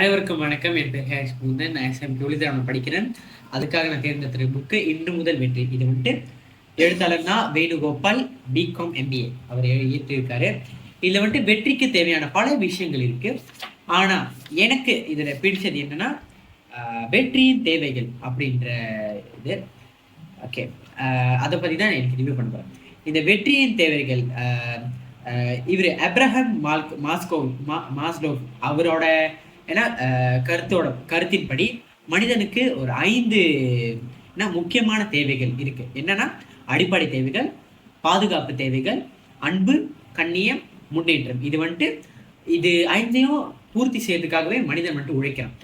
அனைவருக்கும் வணக்கம். என் பேர் ஹேஷ் முந்தன் நான் எஸ்எம் நான் படிக்கிறேன். அதுக்காக நான் தேர்ந்தெடுத்த புக்கு இன்று முதல் வெற்றி. இது வந்துட்டு எழுத்தாளர்னா வேணுகோபால் பிகாம் எம்பிஏ அவர் இயற்றியிருக்காரு இதில் வந்துட்டு வெற்றிக்கு தேவையான பல விஷயங்கள் இருக்கு. ஆனால் எனக்கு இதில் பிடிச்சது என்னன்னா வெற்றியின் தேவைகள் அப்படின்ற இது. ஓகே அதை பற்றி தான் எனக்கு ரிவ்யூ பண்ண போகிறேன் இந்த வெற்றியின் தேவைகள் இவர் அப்ரஹாம் மால்க் மாஸ்கோ மா மாஸ்லோ அவரோட ஏன்னா கருத்தோட கருத்தின்படி மனிதனுக்கு ஒரு ஐந்து என்ன முக்கியமான தேவைகள் இருக்கு. என்னன்னா அடிப்படை தேவைகள் பாதுகாப்பு தேவைகள் அன்பு கண்ணியம் முன்னேற்றம். இது வந்துட்டு இது ஐந்தையும் பூர்த்தி செய்யறதுக்காகவே மனிதன் வந்துட்டு உழைக்கிறான்.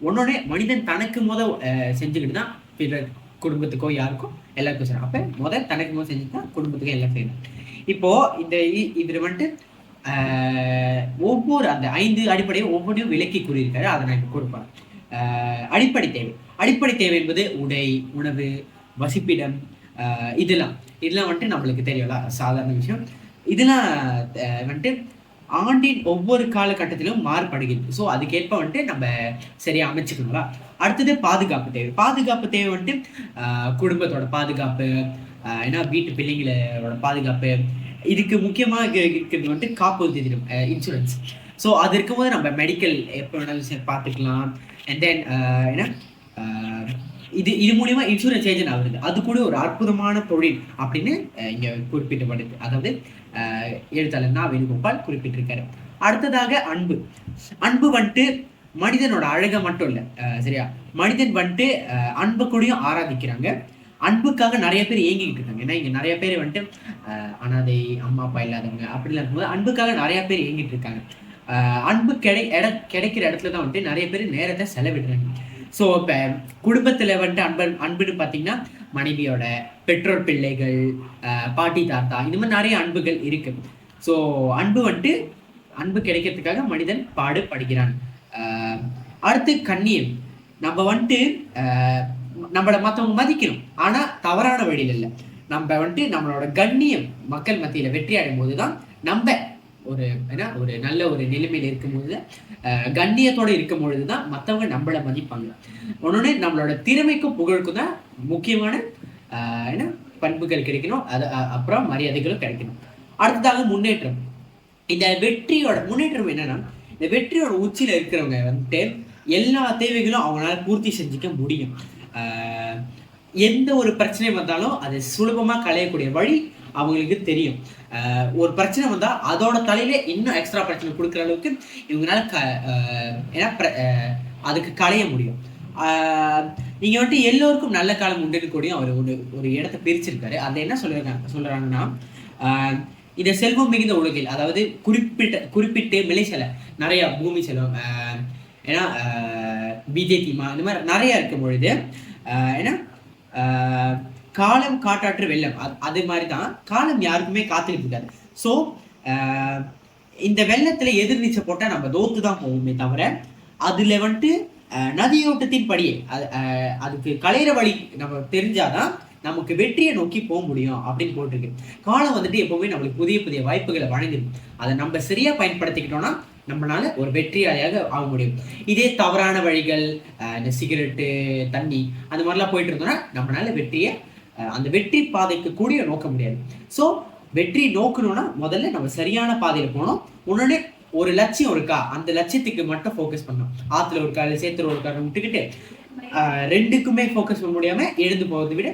ஒன்னொன்னே மனிதன் தனக்கு முத செஞ்சுக்கிட்டு தான் பிற குடும்பத்துக்கோ யாருக்கோ எல்லாருக்கும் செய்யணும் அப்ப முதல் தனக்கு முத செஞ்சு தான் குடும்பத்துக்கும் எல்லாம் செய்யணும் இப்போ இந்த இ- வந்துட்டு ஒவ்வொரு அந்த ஐந்து அடிப்படையில் ஒவ்வொன்றையும் விலக்கி கூறியிருக்காரு அதை நான் இப்போ கொடுப்பேன். அடிப்படை தேவை. அடிப்படை தேவை என்பது உடை உணவு வசிப்பிடம் இதெல்லாம். இதெல்லாம் வந்துட்டு நம்மளுக்கு தெரியல சாதாரண விஷயம். இதெல்லாம் வந்துட்டு ஆண்டின் ஒவ்வொரு காலகட்டத்திலும் மாறுபடுகிறது. ஸோ அதுக்கேற்ப வந்துட்டு நம்ம சரியாக அமைச்சுக்கணுங்களா அடுத்தது பாதுகாப்பு தேவை. பாதுகாப்பு தேவை வந்துட்டு குடும்பத்தோட பாதுகாப்பு ஏன்னா வீட்டு பிள்ளைங்களோட பாதுகாப்பு இதுக்கு முக்கியமாக இருக்கிறது வந்துட்டு காப்புறுதி திட்டம் இன்சூரன்ஸ் ஸோ அது இருக்கும்போது நம்ம மெடிக்கல் எப்போ வேணாலும் சரி பார்த்துக்கலாம் அண்ட் தென் ஏன்னா இது இது மூலியமா இன்சூரன்ஸ் ஏஜென்ட் ஆகுது அது கூட ஒரு அற்புதமான தொழில் அப்படின்னு இங்கே இங்க குறிப்பிட்டப்படுது அதாவது எழுத்தாளர் நா வேணுகோபால் குறிப்பிட்டிருக்காரு. அடுத்ததாக அன்பு. அன்பு வந்துட்டு மனிதனோட அழகை மட்டும் இல்லை சரியா? மனிதன் வந்துட்டு அன்பு கூடயும் ஆராதிக்கிறாங்க. அன்புக்காக நிறைய பேர் ஏங்கிக்கிட்டு இருக்காங்க. ஏன்னா இங்க நிறைய பேர் வந்துட்டு அனாதை அம்மா அப்பா இல்லாதவங்க அப்படிலாம் இருக்கும்போது அன்புக்காக நிறைய பேர் ஏங்கிட்டு இருக்காங்க. அன்பு கிடை இட கிடைக்கிற இடத்துல தான் வந்துட்டு நிறைய பேர் நேரத்தை செலவிடுறாங்க. ஸோ இப்போ குடும்பத்தில் வந்துட்டு அன்பு அன்புன்னு பார்த்தீங்கன்னா மனைவியோட பெற்றோர் பிள்ளைகள் பாட்டி தாத்தா இந்த மாதிரி நிறைய அன்புகள் இருக்கு. ஸோ அன்பு வந்துட்டு அன்பு கிடைக்கிறதுக்காக மனிதன் பாடுபடுகிறான். அடுத்து கண்ணியம் நம்ம வந்துட்டு நம்மள மற்றவங்க மதிக்கணும். ஆனா தவறான வழியில் இல்லை. நம்ம வந்துட்டு நம்மளோட கண்ணியம் மக்கள் மத்தியில வெற்றி அடையும் போது தான் நம்ம ஒரு என்ன ஒரு நல்ல ஒரு நிலைமையில இருக்கும்போது கண்ணியத்தோடு கண்ணியத்தோட இருக்கும் பொழுது தான் மற்றவங்க நம்மள மதிப்பாங்க. ஒன்று நம்மளோட திறமைக்கும் புகழுக்கும் தான் முக்கியமான அஹ், என்ன பண்புகள் கிடைக்கணும். அது அப்புறம் மரியாதைகளும் கிடைக்கணும். அடுத்ததாக முன்னேற்றம். இந்த வெற்றியோட முன்னேற்றம் என்னன்னா இந்த வெற்றியோட உச்சியில இருக்கிறவங்க வந்துட்டு எல்லா தேவைகளும் அவங்களால பூர்த்தி செஞ்சுக்க முடியும். எந்த ஒரு பிரச்சனை வந்தாலும் அதை சுலபமாக களையக்கூடிய வழி அவங்களுக்கு தெரியும். ஒரு பிரச்சனை வந்தால் அதோட தலையில இன்னும் எக்ஸ்ட்ரா பிரச்சனை கொடுக்குற அளவுக்கு இவங்களால க ஏன்னா அதுக்கு களைய முடியும். நீங்கள் வந்துட்டு எல்லோருக்கும் நல்ல காலம் உண்டுன்னு கூடயும் அவர் ஒரு ஒரு இடத்த பிரிச்சிருக்காரு. அதை என்ன சொல்லுறாங்க சொல்கிறாங்கன்னா இந்த செல்வம் மிகுந்த உலகில் அதாவது குறிப்பிட்ட குறிப்பிட்டு மினை செல நிறையா பூமி செல்வம் ஏன்னா பிஜேபி இந்த மாதிரி நிறைய இருக்கும் பொழுது ஏன்னா காலம் காட்டாற்று வெள்ளம். அது அது மாதிரி தான் காலம் யாருக்குமே காத்துக்கிட்டு இருக்காது ஸோ இந்த வெள்ளத்தில் எதிர்நீச்சல் போட்டால் நம்ம தோத்து தான் போவோமே தவிர அதில் வந்துட்டு நதியோட்டத்தின் படியே அது அதுக்கு கலையிற வழி நம்ம தெரிஞ்சாதான் நமக்கு வெற்றியை நோக்கி போக முடியும் அப்படின்னு போட்டிருக்கு. காலம் வந்துட்டு எப்பவுமே நம்மளுக்கு புதிய புதிய வாய்ப்புகளை வழங்கிடும். அதை நம்ம சரியாக பயன்படுத்திக்கிட்டோம்னா நம்மளால ஒரு வெற்றியாளியாக ஆக முடியும். இதே தவறான வழிகள் இந்த சிகரெட்டு தண்ணி அந்த மாதிரிலாம் போயிட்டு இருந்தோம்னா நம்மளால வெற்றியை அந்த வெற்றி பாதைக்கு கூடிய நோக்க முடியாது. ஸோ வெற்றி நோக்கணும்னா முதல்ல நம்ம சரியான பாதையில் போகணும். உடனே ஒரு லட்சியம் இருக்கா? அந்த லட்சியத்துக்கு மட்டும் ஃபோக்கஸ் பண்ணணும். ஆத்துல ஒரு கால் சேத்துல ஒரு கால் விட்டுக்கிட்டு ரெண்டுக்குமே ஃபோக்கஸ் பண்ண முடியாம எழுந்து போகிறத விட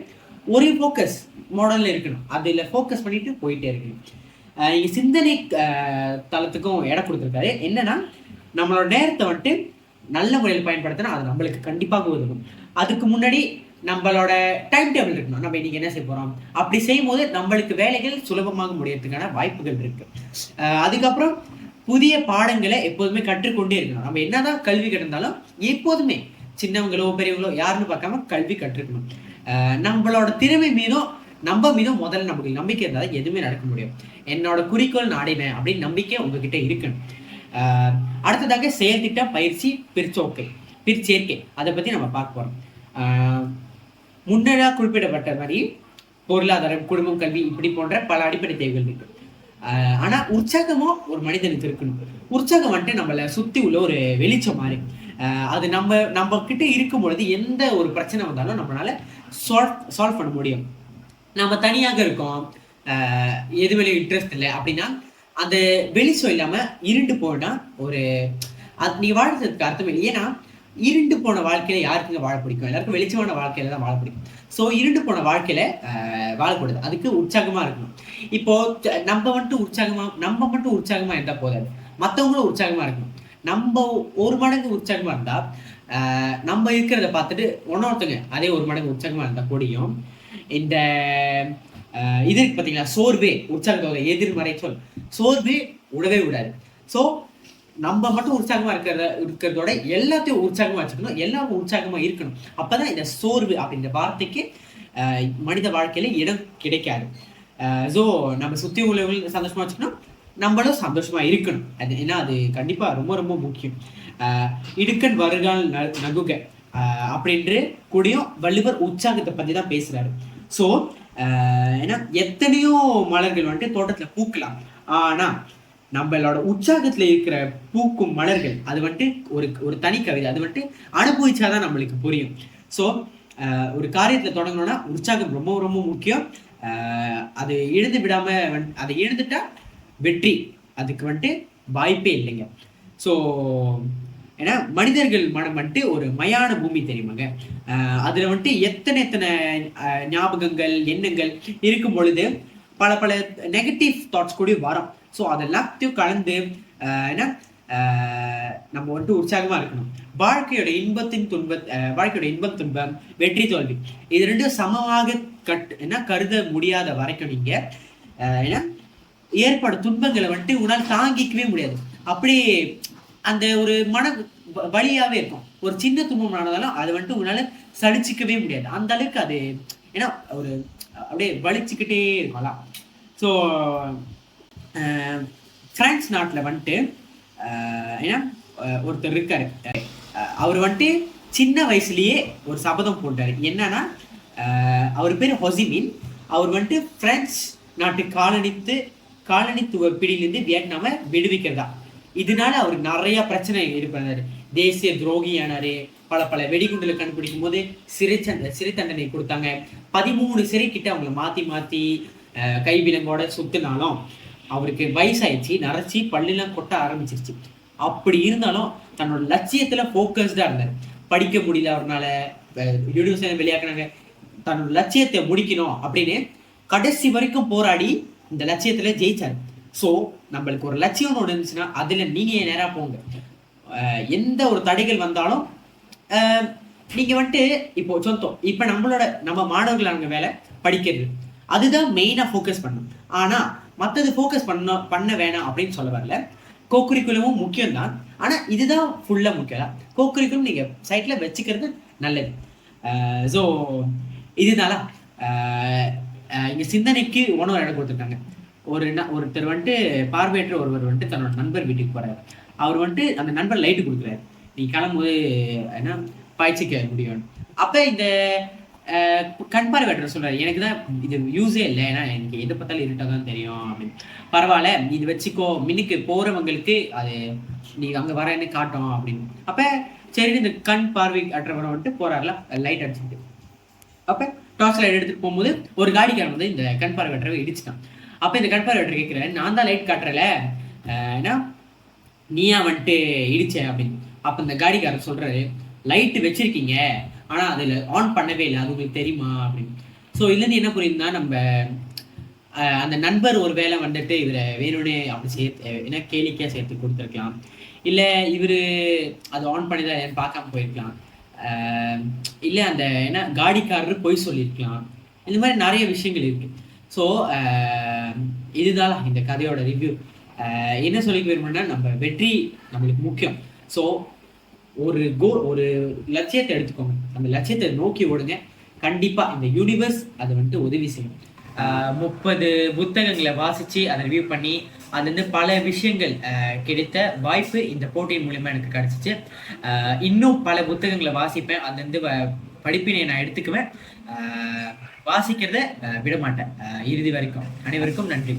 ஒரு ஃபோக்கஸ் மாடலில் இருக்கணும். அதில் ஃபோக்கஸ் பண்ணிட்டு போயிட்டே இருக்கணும். இங்க சிந்தனை தளத்துக்கும் இடம் கொடுத்துருக்காரு. என்னன்னா நம்மளோட நேரத்தை வந்துட்டு நல்ல முறையில் பயன்படுத்தினா அது நம்மளுக்கு கண்டிப்பாக உதவும். அதுக்கு முன்னாடி நம்மளோட டைம் டேபிள் இருக்கணும். நம்ம இன்னைக்கு என்ன செய்ய போகிறோம் அப்படி செய்யும் போது நம்மளுக்கு வேலைகள் சுலபமாக முடியறதுக்கான வாய்ப்புகள் இருக்கு. அதுக்கப்புறம் புதிய பாடங்களை எப்போதுமே கற்றுக்கொண்டே இருக்கணும். நம்ம என்னதான் கல்வி கிடந்தாலும் எப்போதுமே சின்னவங்களோ பெரியவங்களோ யாருன்னு பார்க்காம கல்வி கற்றுக்கணும். நம்மளோட திறமை மீதும் நம்ம மீதும் முதல்ல நமக்கு நம்பிக்கை இருந்தால் எதுவுமே நடக்க முடியும். என்னோட குறிக்கோள் நாடினேன் அப்படின்னு நம்பிக்கை உங்ககிட்ட இருக்கணும். அடுத்ததாக செயல்திட்ட பயிற்சி பிரிச்சோக்கை பிரிச்சேர்க்கை அதை பற்றி நம்ம பார்க்க போகிறோம் முன்னதாக குறிப்பிடப்பட்ட மாதிரி பொருளாதாரம் குடும்பம் கல்வி இப்படி போன்ற பல அடிப்படை தேவைகள் இருக்கு. ஆனால் உற்சாகமும் ஒரு மனிதனுக்கு இருக்கணும். உற்சாகம் வந்துட்டு நம்மளை சுற்றி உள்ள ஒரு வெளிச்சம் மாதிரி. அது நம்ம நம்ம கிட்ட இருக்கும் பொழுது எந்த ஒரு பிரச்சனை வந்தாலும் நம்மளால சால்வ் சால்வ் பண்ண முடியும். நம்ம தனியாக இருக்கோம். எது வெளியே இன்ட்ரெஸ்ட் இல்லை அப்படின்னா அந்த வெளிச்சம் இல்லாமல் இருண்டு போனால் ஒரு அது நீ வாழ்றதுக்கு அர்த்தம் இல்லை. ஏன்னா இருண்டு போன வாழ்க்கையில யாருக்குங்க வாழ பிடிக்கும்? எல்லாருக்கும் வெளிச்சமான வாழ்க்கையில தான் வாழ பிடிக்கும். ஸோ இருண்டு போன வாழ்க்கையில வாழக்கூடாது அதுக்கு உற்சாகமா இருக்கணும். இப்போ நம்ம மட்டும் உற்சாகமா நம்ம மட்டும் உற்சாகமா இருந்தா போதாது. மற்றவங்களும் உற்சாகமா இருக்கணும். நம்ம ஒரு மடங்கு உற்சாகமா இருந்தா நம்ம இருக்கிறத பார்த்துட்டு ஒன்னொருத்தங்க அதே ஒரு மடங்கு உற்சாகமா இருந்தா கூடியும் இந்த இது இருக்கு சோர்வே உற்சாகத்தோட எதிர்மறை சொல். சோர்வே விடவே விடாது. ஸோ நம்ம மட்டும் உற்சாகமாக இருக்கிறத இருக்கிறதோட எல்லாத்தையும் உற்சாகமாக வச்சுக்கணும். எல்லாரும் உற்சாகமாக இருக்கணும். அப்போ தான் இந்த சோர்வு அப்படின்ற வார்த்தைக்கு மனித வாழ்க்கையில் இடம் கிடைக்காது. ஸோ நம்ம சுற்றி உள்ளவர்கள் சந்தோஷமாக வச்சுக்கணும். நம்மளும் சந்தோஷமாக இருக்கணும். அது ஏன்னா அது கண்டிப்பாக ரொம்ப ரொம்ப முக்கியம். இடுக்கன் வருகால் ந- நகுக. அப்படின்று கூடியும் வள்ளுவர் உற்சாகத்தை பற்றி தான் பேசுகிறாரு ஸோ ஏன்னா எத்தனையோ மலர்கள் வந்துட்டு தோட்டத்தில் பூக்கலாம். ஆனால் நம்மளோட உற்சாகத்தில் இருக்கிற பூக்கும் மலர்கள் அது வந்துட்டு ஒரு ஒரு தனி கவிதை. அது வந்துட்டு அனுபவிச்சாதான் நம்மளுக்கு புரியும். ஸோ ஒரு காரியத்தில் தொடங்கணும்னா உற்சாகம் ரொம்ப ரொம்ப முக்கியம். அது எழுந்து விடாமல் வந் அதை இழந்துட்டா வெற்றி. அதுக்கு வந்துட்டு வாய்ப்பே இல்லைங்க. ஸோ ஏன்னா மனிதர்கள் மனம் வந்துட்டு ஒரு மயான பூமி தெரியுமாங்க? அதில் வந்துட்டு எத்தனை எத்தனை ஞாபகங்கள் எண்ணங்கள் இருக்கும் பொழுது பல பல நெகட்டிவ் தாட்ஸ் கூட வரும். ஸோ அதெல்லாத்தையும் கலந்து என்ன? நம்ம வந்துட்டு உற்சாகமாக இருக்கணும். வாழ்க்கையோட இன்பத்தின் துன்ப வாழ்க்கையோட இன்பம் துன்பம் வெற்றி தோல்வி. இது ரெண்டும் சமமாக கட் என்ன? கருத முடியாத வரைக்கும் நீங்கள் ஏன்னா ஏற்படும் துன்பங்களை வந்துட்டு உன்னால் தாங்கிக்கவே முடியாது. அப்படியே அந்த ஒரு மன வ- இருக்கும். ஒரு சின்ன துன்பம் ஆனதாலும் அது வந்துட்டு உன்னால சலிச்சிக்கவே முடியாது. அந்த அளவுக்கு அது ஏன்னா ஒரு அப்படியே வலிச்சுக்கிட்டே இருக்கும்ல ஸோ பிரான்ஸ் நாட்டில் வந்துட்டு ஏன்னா ஒருத்தர் இருக்காரு. அவர் வந்துட்டு சின்ன வயசுலயே ஒரு சபதம் போட்டாரு. என்னன்னா அவர் பேர் ஹொசிமின். அவர் வந்துட்டு பிரெஞ்சு நாட்டு காலனித்து காலனித்துவ பிடியிலிருந்து வியட்நாமை விடுவிக்கிறதா. இதனால அவர் நிறைய பிரச்சனை ஏற்படுறாரு. தேசிய துரோகியானாரு. பல பல வெடிகுண்டுல கண்டுபிடிக்கும் போது சிறை சண்டை சிறை தண்டனை கொடுத்தாங்க. பதிமூணு சிறை கிட்ட அவங்கள மாத்தி மாத்தி கைவிலங்கோட சுத்தினாலும் அவருக்கு வயசாயிடுச்சு. நரைச்சி பள்ளிலாம் கொட்ட ஆரம்பிச்சிருச்சு. அப்படி இருந்தாலும் தன்னோட லட்சியத்துல ஃபோக்கஸ்டா இருந்தார். படிக்க முடியல அவர்னால. யூனிவர்சிட்டி வெளியாக்குனாங்க. தன்னோட லட்சியத்தை முடிக்கணும் அப்படின்னு கடைசி வரைக்கும் போராடி இந்த லட்சியத்துல ஜெயிச்சாரு. ஸோ நம்மளுக்கு ஒரு லட்சியம் ஒன்று இருந்துச்சுன்னா அதில் நீங்கள் நேராக போங்க? எந்த ஒரு தடைகள் வந்தாலும் நீங்கள் வந்துட்டு இப்போ சொந்தம் இப்போ நம்மளோட நம்ம மாணவர்களான வேலை படிக்கிறது. அதுதான் மெயினாக ஃபோக்கஸ் பண்ணும். ஆனால் மற்றது ஃபோக்கஸ் பண்ண பண்ண வேணாம் அப்படின்னு சொல்ல வரல. கோக்குரிக்குலமும் முக்கியம்தான். ஆனால் இதுதான் ஃபுல்லாக முக்கியம். கோக்குரிக்குலம் நீங்கள் சைட்டில் வச்சுக்கிறது நல்லது. ஸோ இதுனால இங்கே சிந்தனைக்கு உணவு இடம் கொடுத்துருக்காங்க. ஒரு என்ன ஒருத்தர் வந்துட்டு பார்வையற்ற ஒருவர் வந்துட்டு தன்னோட நண்பர் வீட்டுக்கு போறாரு. அவர் வந்துட்டு அந்த நண்பர் லைட்டு கொடுக்குறாரு. நீ கிளம்பும்போது என்ன பாய்ச்சிக்க முடியும் அப்ப இந்த அஹ், கண் பார்வையற்ற சொல்றாரு எனக்கு தான் இது யூஸே இல்லை. ஏன்னா எனக்கு எதை பார்த்தாலும் இருட்டாக தான் தெரியும். அப்படின்னு. பரவாயில்ல இது வச்சுக்கோ. மின்னுக்கு போறவங்களுக்கு அது நீ அங்க வரேன்னு காட்டும் அப்படின்னு. அப்ப சரி இந்த கண் பார்வை அற்றவரை வந்துட்டு போறாருல லைட் அடிச்சுட்டு அப்ப டார்ச் லைட் எடுத்துட்டு போகும்போது ஒரு காடிக்காரன் வந்து இந்த கண் பார்வை அற்றவை இடிச்சிட்டான். அப்போ இந்த கண் கேட்குறேன் நான் தான் லைட் காட்டுறல ஏன்னா நீயா வந்துட்டு இடிச்ச அப்படின்னு. அப்போ இந்த காடிக்காரன் சொல்கிறாரு லைட்டு வச்சிருக்கீங்க ஆனால் அதில் ஆன் பண்ணவே இல்லை அது உங்களுக்கு தெரியுமா? அப்படின்னு. ஸோ இதுலேருந்து என்ன புரியுதுன்னா நம்ம அந்த நண்பர் ஒரு வேளை வந்துட்டு இவரை வேணும்னே அப்படி சேர்த்து என்ன கேளிக்கையாக சேர்த்து கொடுத்துருக்கலாம். இல்லை இவர் அது ஆன் பண்ணி தான் பார்க்காம போயிருக்கலாம். இல்லை அந்த என்ன காடிக்காரர் பொய் சொல்லியிருக்கலாம். இந்த மாதிரி நிறைய விஷயங்கள் இருக்குது ஸோ இதுதான் இந்த கதையோட ரிவ்யூ என்ன சொல்லிக்க விரும்புனா நம்ம வெற்றி நம்மளுக்கு முக்கியம். ஸோ ஒரு கோ ஒரு லட்சியத்தை எடுத்துக்கோங்க. அந்த லட்சியத்தை நோக்கி ஓடுங்க. கண்டிப்பாக இந்த யூனிவர்ஸ் அதை வந்துட்டு உதவி செய்யும். முப்பது புத்தகங்களை வாசித்து அதை ரிவ்யூ பண்ணி அதுலேருந்து பல விஷயங்கள் கிடைத்த வாய்ப்பு இந்த போட்டியின் மூலிமா எனக்கு கிடச்சிச்சு. இன்னும் பல புத்தகங்களை வாசிப்பேன். அதுலேருந்து வ- படிப்பினை நான் எடுத்துக்குவேன். வாசிக்கிறத ஆஹ் விட மாட்டேன் இறுதி வரைக்கும். அனைவருக்கும் நன்றி.